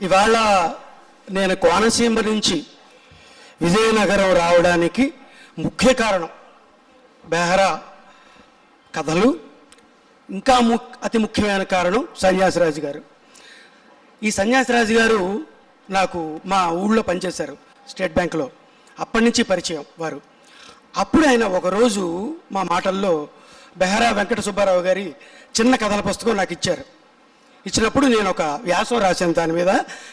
ఇవాళ నేను కోనసీమ నుంచి విజయనగరం రావడానికి ముఖ్య కారణం బెహరా కథలు ఇంకా ము అతి ముఖ్యమైన కారణం సన్యాసిరాజు గారు. ఈ సన్యాసిరాజు గారు నాకు మా ఊళ్ళో పనిచేశారు స్టేట్ బ్యాంకులో. అప్పటి నుంచి పరిచయం వారు. అప్పుడు ఆయన ఒకరోజు మా మాటల్లో బెహరా వెంకట సుబ్బారావు గారి చిన్న కథల పుస్తకం నాకు ఇచ్చారు. ఇచ్చినప్పుడు నేను ఒక వ్యాసం రాశాను దాని మీద.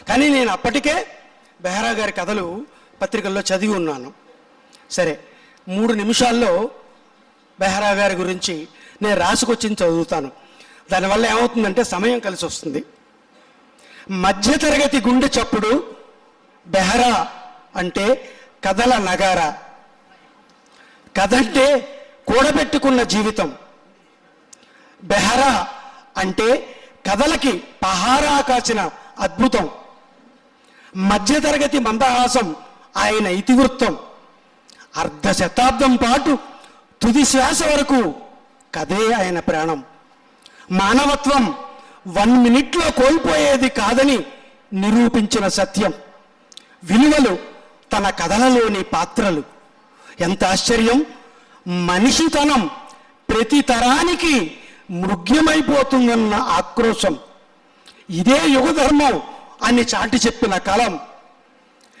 కానీ నేను అప్పటికే బెహరా గారి కథలు పత్రికల్లో చదివి ఉన్నాను. సరే మూడు నిమిషాల్లో బెహరా గారి గురించి నేను రాసుకొచ్చింది చదువుతాను. దానివల్ల ఏమవుతుందంటే సమయం కలిసి వస్తుంది. మధ్యతరగతి గుండె చప్పుడు బెహరా అంటే కథల నగార. కథ అంటే కూడబెట్టుకున్న జీవితం. బెహరా అంటే కథలకి పహారా కాచిన అద్భుతం. మధ్యతరగతి మందహాసం ఆయన ఇతివృత్తం. అర్ధ శతాబ్దం పాటు తుది శ్వాస వరకు కథే ఆయన ప్రాణం. మానవత్వం వన్ మినిట్లో కోల్పోయేది కాదని నిరూపించిన సత్యం. విలువలు తన కథలలోని పాత్రలు. ఎంత ఆశ్చర్యం! మనిషితనం ప్రతి తరానికి మృగ్యమైపోతుందన్న ఆక్రోశం. ఇదే యుగధర్మం అని చాటి చెప్పిన కాలం.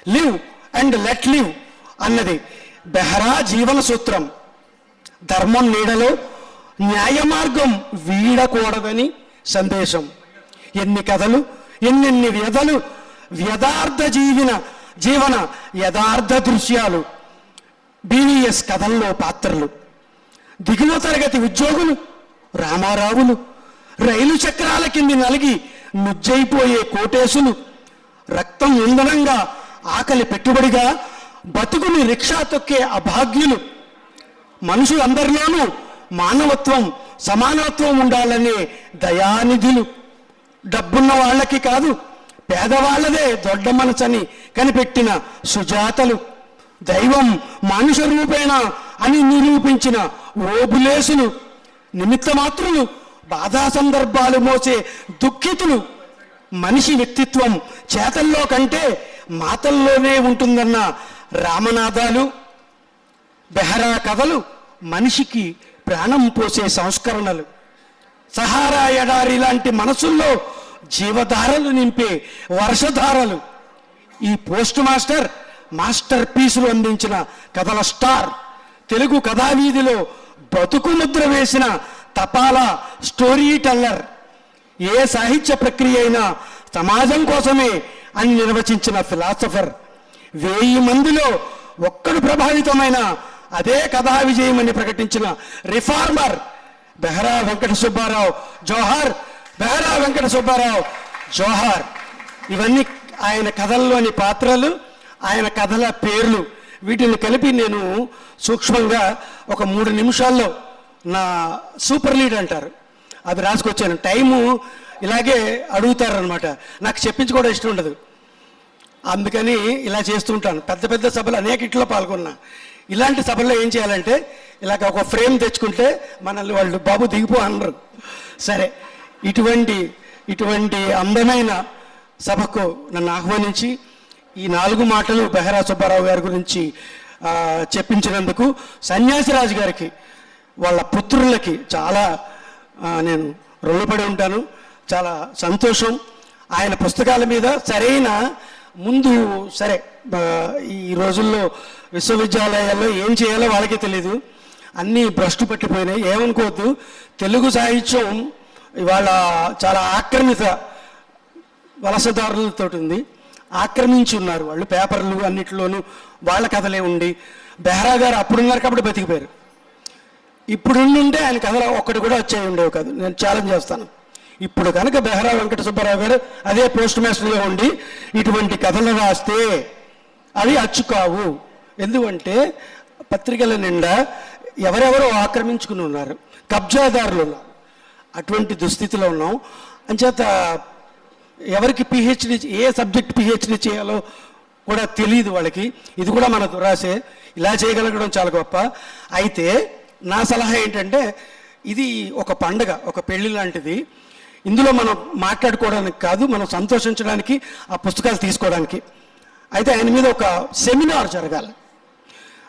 లివ్ అండ్ లెట్ లివ్ అన్నది బెహరా జీవన సూత్రం. ధర్మం నీడలో న్యాయ మార్గం వీడకూడదని సందేశం. ఎన్ని కథలు ఎన్నెన్ని వ్యధలు వ్యదార్థ జీవన జీవన యథార్థ దృశ్యాలు. బీవీఎస్ కథల్లో పాత్రలు. దిగువ తరగతి ఉద్యోగులు రామారావులు రైలు చక్రాల కింద నలిగి నుజ్జైపోయే కోటేశులు రక్తం ఇంధనంగా ఆకలి పెట్టుబడిగా బతుకుని రిక్షా తొక్కే అభాగ్యులు. మనుషులందరిలోనూ మానవత్వం సమానత్వం ఉండాలనే దయానిధులు. డబ్బున్న వాళ్ళకి కాదు పేదవాళ్ళదే దొడ్డ మనసని కనిపెట్టిన సుజాతలు. దైవం మనుష రూపేణ అని నిరూపించిన ఓబులేసులు. నిమిత్త మాత్రులు బాధా సందర్భాలు మోసే దుఃఖితులు. మనిషి వ్యక్తిత్వం చేతల్లో కంటే మాతల్లోనే ఉంటుందన్న రామనాథాలు బెహరా కథలు మనిషికి ప్రాణం పోసే సంస్కరణలు. సహారా ఎడారి లాంటి మనసుల్లో జీవధారలు నింపే వర్షధారలు. ఈ పోస్ట్ మాస్టర్ మాస్టర్ పీసులు అందించిన కథల స్టార్. తెలుగు కథావీధిలో బతుకు ముద్ర వేసిన తపాలా స్టోరీ టెల్లర్. ఏ సాహిత్య ప్రక్రియ అయినా సమాజం కోసమే అని నిర్వచించిన ఫిలాసఫర్. వెయ్యి మందిలో ఒక్కడు ప్రభావితమైన అదే కథా విజయం అని ప్రకటించిన రిఫార్మర్ బెహరా వెంకట సుబ్బారావు జోహార్. బెహరా వెంకట సుబ్బారావు జోహార్. ఇవన్నీ ఆయన కథల్లోని పాత్రలు ఆయన కథల పేర్లు. వీటిని కలిపి నేను సూక్ష్మంగా ఒక మూడు నిమిషాల్లో నా సూపర్ లీడ్ అంటారు. అది రాసుకొచ్చాను. టైము ఇలాగే అడుగుతారనమాట నాకు చెప్పించుకోవడం ఇష్టం ఉండదు. అందుకని ఇలా చేస్తుంటాను పెద్ద పెద్ద సభలు అనేకిట్లో పాల్గొన్నా. ఇలాంటి సభల్లో ఏం చేయాలంటే ఇలాగ ఒక ఫ్రేమ్ తెచ్చుకుంటే మనల్ని వాళ్ళు బాబు దిగిపో అనరు. సరే ఇటువంటి ఇటువంటి అందమైన సభకు నన్ను ఆహ్వానించి ఈ నాలుగు మాటలు బెహరా సుబ్బారావు గారి గురించి చెప్పించినందుకు సన్యాసిరాజు గారికి వాళ్ళ పుత్రులకి చాలా నేను రుణపడి ఉంటాను. చాలా సంతోషం. ఆయన పుస్తకాల మీద సరైన ముందు సరే ఈ రోజుల్లో విశ్వవిద్యాలయాల్లో ఏం చేయాలో వాళ్ళకే తెలియదు అన్నీ భ్రష్టు పట్టిపోయినాయి. ఏమనుకోవద్దు. తెలుగు సాహిత్యం ఇవాళ చాలా ఆక్రమిత వలసదారులతో ఉంది. ఆక్రమించి ఉన్నారు వాళ్ళు పేపర్లు అన్నిటిలోనూ వాళ్ళ కథలే ఉండి. బెహ్రా గారు అప్పుడున్నారు కాబట్టి బతికిపోయారు. ఇప్పుడుంటే ఆయన కథలు ఒక్కటి కూడా వచ్చాయి ఉండేవి కాదు. నేను ఛాలెంజ్ చేస్తాను. ఇప్పుడు కనుక బెహ్రా వెంకట సుబ్బారావు గారు అదే పోస్ట్ మాస్టర్గా ఉండి ఇటువంటి కథలు రాస్తే అవి అచ్చుకావు. ఎందుకంటే పత్రికల నిండా ఎవరెవరో ఆక్రమించుకుని ఉన్నారు. కబ్జాదారులు ఉన్నారు. అటువంటి దుస్థితిలో ఉన్నాం. అంచేత ఎవరికి పిహెచ్డి ఏ సబ్జెక్ట్ పిహెచ్డి చేయాలో కూడా తెలియదు వాళ్ళకి. ఇది కూడా మన దురాశే. ఇలా చేయగలగడం చాలా గొప్ప. అయితే నా సలహా ఏంటంటే ఇది ఒక పండగ ఒక పెళ్ళి లాంటిది. ఇందులో మనం మాట్లాడుకోవడానికి కాదు మనం సంతోషించడానికి ఆ పుస్తకాలు తీసుకోవడానికి. అయితే ఆయన మీద ఒక సెమినార్ జరగాలి.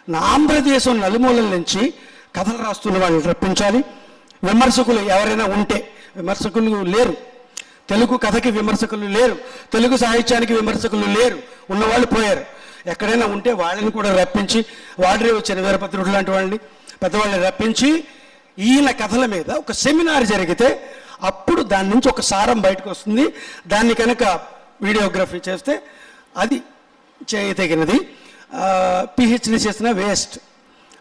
నా ఆంధ్రదేశం నలుమూలల నుంచి కథలు రాస్తున్న వాళ్ళని రప్పించాలి. విమర్శకులు ఎవరైనా ఉంటే విమర్శకులు లేరు. తెలుగు కథకి విమర్శకులు లేరు. తెలుగు సాహిత్యానికి విమర్శకులు లేరు. ఉన్నవాళ్ళు పోయారు. ఎక్కడైనా ఉంటే వాళ్ళని కూడా రప్పించి వాడరే వచ్చిన వీరభద్రుడు లాంటి వాళ్ళని పెద్దవాళ్ళని రప్పించి ఈయన కథల మీద ఒక సెమినార్ జరిగితే అప్పుడు దాని నుంచి ఒక సారం బయటకు వస్తుంది. దాన్ని కనుక వీడియోగ్రఫీ చేస్తే అది చేయదగినది పిహెచ్డి చేసిన వేస్ట్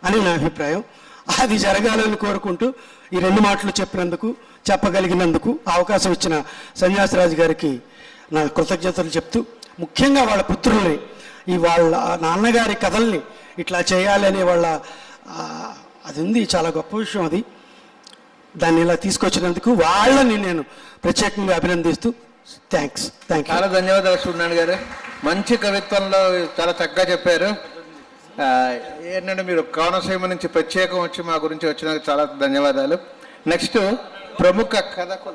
అని నా అభిప్రాయం. అది జరగాలని కోరుకుంటూ ఈ రెండు మాటలు చెప్పినందుకు చెప్పగలిగినందుకు అవకాశం ఇచ్చిన సన్యాసిరాజు గారికి నా కృతజ్ఞతలు చెప్తూ ముఖ్యంగా వాళ్ళ పుత్రుల్ని ఈ వాళ్ళ నాన్నగారి కథల్ని ఇట్లా చేయాలని వాళ్ళ అది ఉంది చాలా గొప్ప విషయం అది. దాన్ని ఇలా తీసుకొచ్చినందుకు వాళ్ళని నేను ప్రత్యేకంగా అభినందిస్తూ థ్యాంక్స్ థ్యాంక్ చాలా ధన్యవాదాలు సూర్యనారాయణ గారు. మంచి కవిత్వంలో చాలా చక్కగా చెప్పారు. ఏంటంటే మీరు కోనసీమ నుంచి ప్రత్యేకం వచ్చి మా గురించి వచ్చినందుకు చాలా ధన్యవాదాలు. నెక్స్ట్ ప్రముఖ కథకులు